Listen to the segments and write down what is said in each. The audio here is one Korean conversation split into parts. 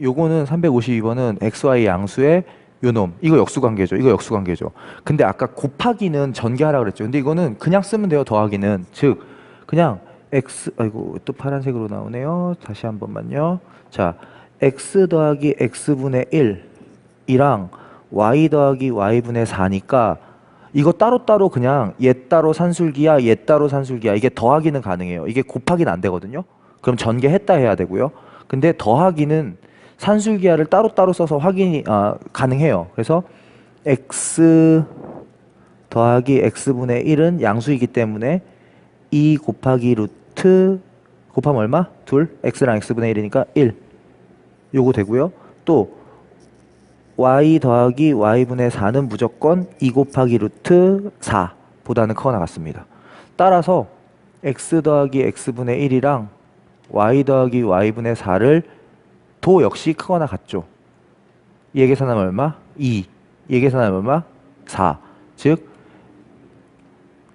요거는 352번은 xy 양수의 요놈 이거 역수관계죠. 이거 역수관계죠. 근데 아까 곱하기는 전개하라 그랬죠. 근데 이거는 그냥 쓰면 돼요. 더하기는 즉 그냥 x 아이고 또 파란색으로 나오네요. 다시 한 번만요. 자 x 더하기 x분의 1 이랑 y 더하기 y분의 4니까 이거 따로따로 그냥 얘 따로 산술기야 얘 따로 산술기야 이게 더하기는 가능해요. 이게 곱하기는 안 되거든요. 그럼 전개했다 해야 되고요. 근데 더하기는 산술기하를 따로따로 써서 확인이 아, 가능해요. 그래서 x 더하기 x분의 1은 양수이기 때문에 2 곱하기 루트 곱하면 얼마? 둘 x랑 x분의 1이니까 1 요거 되고요. 또 y 더하기 y분의 4는 무조건 2 곱하기 루트 4보다는 커나 같습니다. 따라서 x 더하기 x분의 1이랑 y 더하기 y분의 4를 도 역시 크거나 같죠. 얘 계산하면 얼마? 2. 얘 계산하면 얼마? 4. 즉,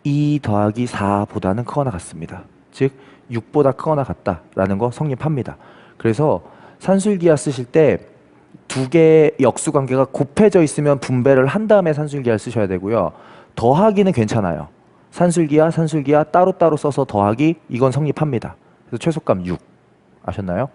2 더하기 4보다는 크거나 같습니다. 즉, 6보다 크거나 같다라는 거 성립합니다. 그래서 산술기하 쓰실 때 두 개의 역수 관계가 곱해져 있으면 분배를 한 다음에 산술기하를 쓰셔야 되고요. 더하기는 괜찮아요. 산술기하, 산술기하 따로따로 써서 더하기 이건 성립합니다. 그래서 최소값 6. 아셨나요?